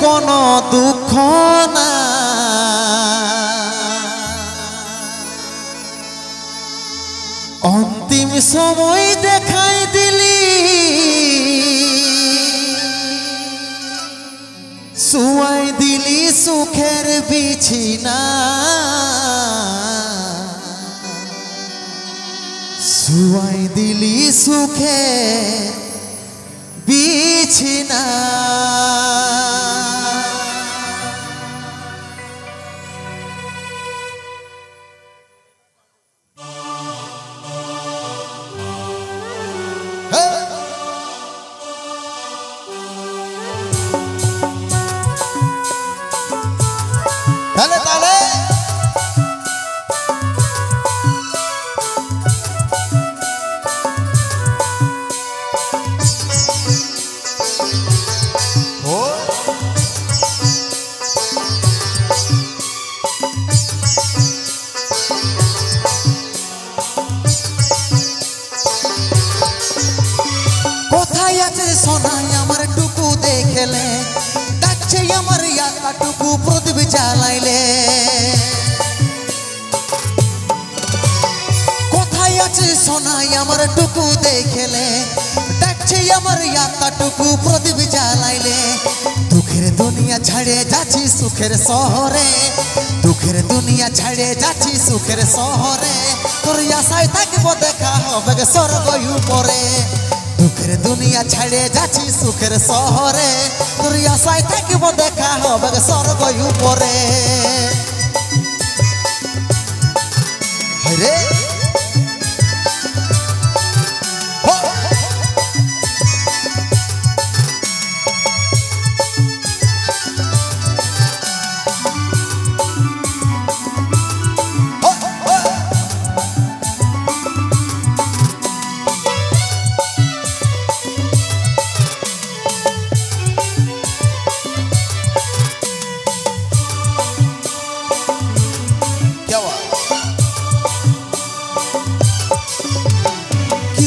কোনো দুঃখ না। অন্তিম সময় দেখাই দিলি। সুয়াই দিলি সুখের বিছিনা। সুয়াই দিলি সুখের বিছিনা। আছে সোনাই আমার টুকু দেখলে, ডাকছে আমার ইয়াকা টুকু, প্রদীপ জ্বালাইলে। কোথায় আছে সোনাই আমার টুকু দেখলে, ডাকছে আমার টুকু, প্রদীপ জ্বালাইলে। দুঃখের দুনিয়া ছাড়ে যাচ্ছি সুখের শহরে, দুঃখের দুনিয়া ছাড়ে যাচ্ছি সুখের শহরে। তোর আশায় থাকব দেখা হবে স্বর্গ উপরে। দুনিয়া ছাড়ে যাচ্ছি সুখের শহরে। দুনিয়া সাই থাকিব দেখা হবে স্বর্গ উপরে।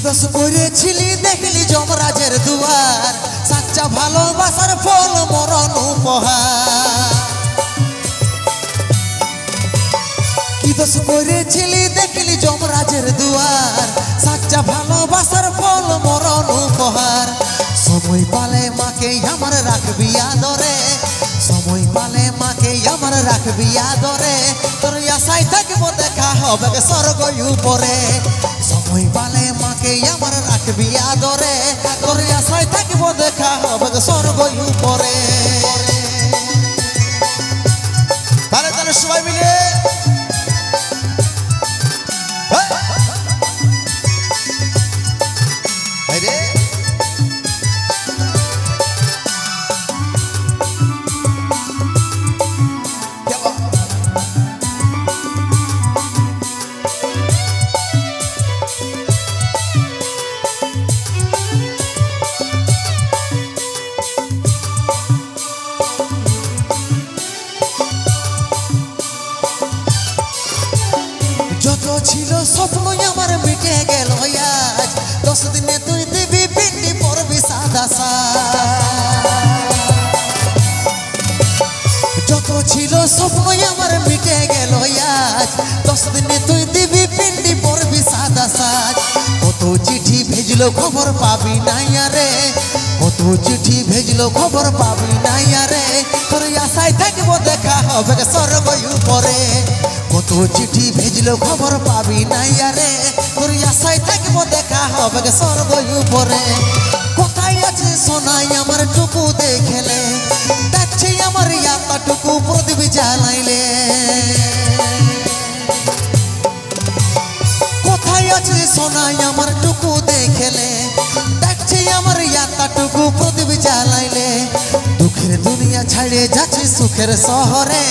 দোষ করেছিলি দেখলি যমরাজের দুয়ার। সাচ্চা ভালোবাসার ফল, মরণ, উপহার। কি করেছিলি দেখলি যমরাজের দুয়ার। সাচ্চা ভালোবাসার ফল, মরণ, উপহার। সময় পালে মাকে আমার রাখবি আদরে। সময় পালে মাকে আমার রাখবি আদরে। তোর আশায় থাকব, দেখা হবে স্বর্গ উপরে। সময় পালে মাকে আমার রাখবি আদরে। তোর আশায় থাকব দেখা হবে গে যত ছিল স্বপ্ন আমার মিটে গেল আজ দশ দিনে তুই দিবি পিন্ডি, পড়বি সাদা সাজ কত চিঠি ভেজলো খবর পাবি নাই আরে কত চিঠি ভেজলো খবর পাবি নাই রে তোর আশায় থাকব দেখা হবে স্বর্গ উপরে। কত চিঠি ভেজলো খবর পাবি নাই রে তোর আশায় থাকব দেখা হবে স্বর্গ উপরে। কোথায় আছে সোনাই আমার টুকু দেখলে টুকু জ্বালাইলে কোথায় আছে সোনাই আমার টুকু দেখলে? ডাকছে আমার ইয়াতা টুকু প্রদীপ জ্বালাইলে। দুঃখের দুনিয়া ছাড়ে যাচ্ছি সুখের শহরে।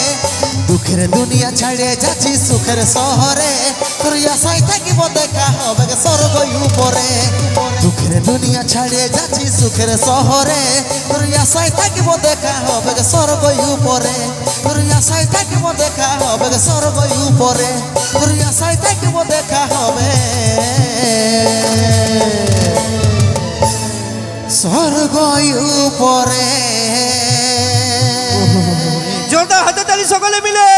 দুঃখের দুনিয়া ছাড়ে যাচ্ছি সুখের শহরে। তোর আশায় থাকিব দেখা হবে স্বর্গ উপরে। দুঃখের দুনিয়া ছাড়ে যাচ্ছি সুখের শহরে। তোর আশায় থাকিব দেখা স্বর্গ উপরে। জোরদার হাতে তালি সকলে মিলে।